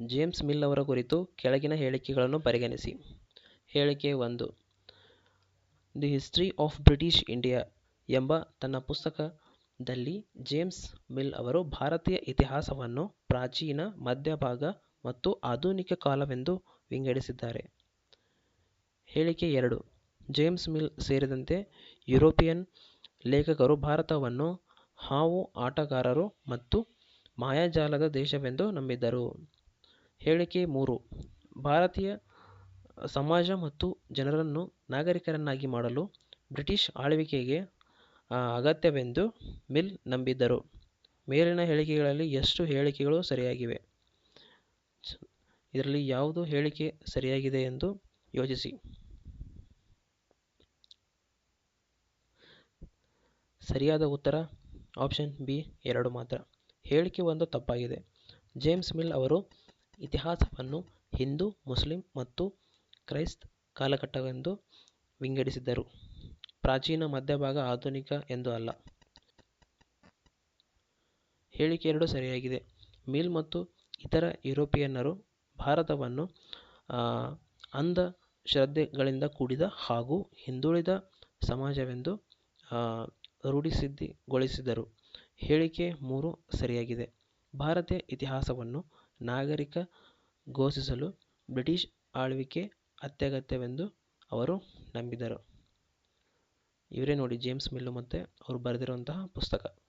James mill ಅವರ ಕುರಿತು ಕೆಳಗಿನ ಹೇಳಿಕೆಗಳನ್ನು ಪರಿಗಣಿಸಿ. ಹೇಳಿಕೆ ಒಂದು, the history of British India ಎಂಬ ತನ್ನ ಪುಸ್ತಕದಲ್ಲಿ ಜೇಮ್ಸ್ ಮಿಲ್ ಅವರು ಭಾರತೀಯ ಇತಿಹಾಸವನ್ನು ಪ್ರಾಚೀನ, ಮಧ್ಯಭಾಗ ಮತ್ತು ಆಧುನಿಕ ಕಾಲವೆಂದು ವಿಂಗಡಿಸಿದ್ದಾರೆ. ಹೇಳಿಕೆ ಎರಡು, ಜೇಮ್ಸ್ ಮಿಲ್ ಸೇರಿದಂತೆ ಯುರೋಪಿಯನ್ ಲೇಖಕರು ಭಾರತವನ್ನು ಹಾವು, ಆಟಗಾರರು ಮತ್ತು ಮಾಯಾಜಾಲದ ದೇಶವೆಂದು ನಂಬಿದ್ದರು. ಹೇಳಿಕೆ ಮೂರು. ಭಾರತೀಯ ಸಮಾಜ ಮತ್ತು ಜನರನ್ನು ನಾಗರಿಕರನ್ನಾಗಿ ಮಾಡಲು ಬ್ರಿಟಿಷ್ ಆಳ್ವಿಕೆಗೆ ಅಗತ್ಯವೆಂದು ಮಿಲ್ ನಂಬಿದ್ದರು. ಮೇಲಿನ ಹೇಳಿಕೆಗಳಲ್ಲಿ ಎಷ್ಟು ಹೇಳಿಕೆಗಳು ಸರಿಯಾಗಿವೆ? ಇದರಲ್ಲಿ ಯಾವುದು ಹೇಳಿಕೆ ಸರಿಯಾಗಿದೆ ಎಂದು ಯೋಚಿಸಿ. ಸರಿಯಾದ ಉತ್ತರ? ಆಪ್ಷನ್ ಬಿ, ಎರಡು ಮಾತ್ರ. ಹೇಳಿಕೆ ಒಂದು ತಪ್ಪಾಗಿದೆ. ಜೇಮ್ಸ್ ಮಿಲ್ ಅವರು ಇತಿಹಾಸವನ್ನು ಹಿಂದೂ, ಮುಸ್ಲಿಂ ಮತ್ತು ಕ್ರೈಸ್ತ ಕಾಲಘಟ್ಟವೆಂದು ವಿಂಗಡಿಸಿದರು ಪ್ರಾಚೀನ ಮಧ್ಯಭಾಗ ಆಧುನಿಕ ಎಂದು ಅಲ್ಲ. ಹೇಳಿಕೆ ಎರಡು ಸರಿಯಾಗಿದೆ. ಮಿಲ್ ಮತ್ತು ಇತರ ಯುರೋಪಿಯನ್ನರು ಭಾರತವನ್ನು ಅಂಧ ಶ್ರದ್ಧೆಗಳಿಂದ ಕೂಡಿದ ಹಾಗೂ ಹಿಂದುಳಿದ ಸಮಾಜವೆಂದು ರೂಢಿಸಿದ್ದಿಗೊಳಿಸಿದರು. ಹೇಳಿಕೆ ಮೂರು ಸರಿಯಾಗಿದೆ. ಭಾರತೀಯ ಇತಿಹಾಸವನ್ನು ನಾಗರಿಕಗೊಳಿಸಲು ಬ್ರಿಟಿಷ್ ಆಳ್ವಿಕೆ ಅತ್ಯಗತ್ಯವೆಂದು ಅವರು ನಂಬಿದರು. ಇವರೇ ನೋಡಿ ಜೇಮ್ಸ್ ಮಿಲ್ಲು ಮತ್ತು ಅವರು ಬರೆದಿರುವಂತಹ ಪುಸ್ತಕ.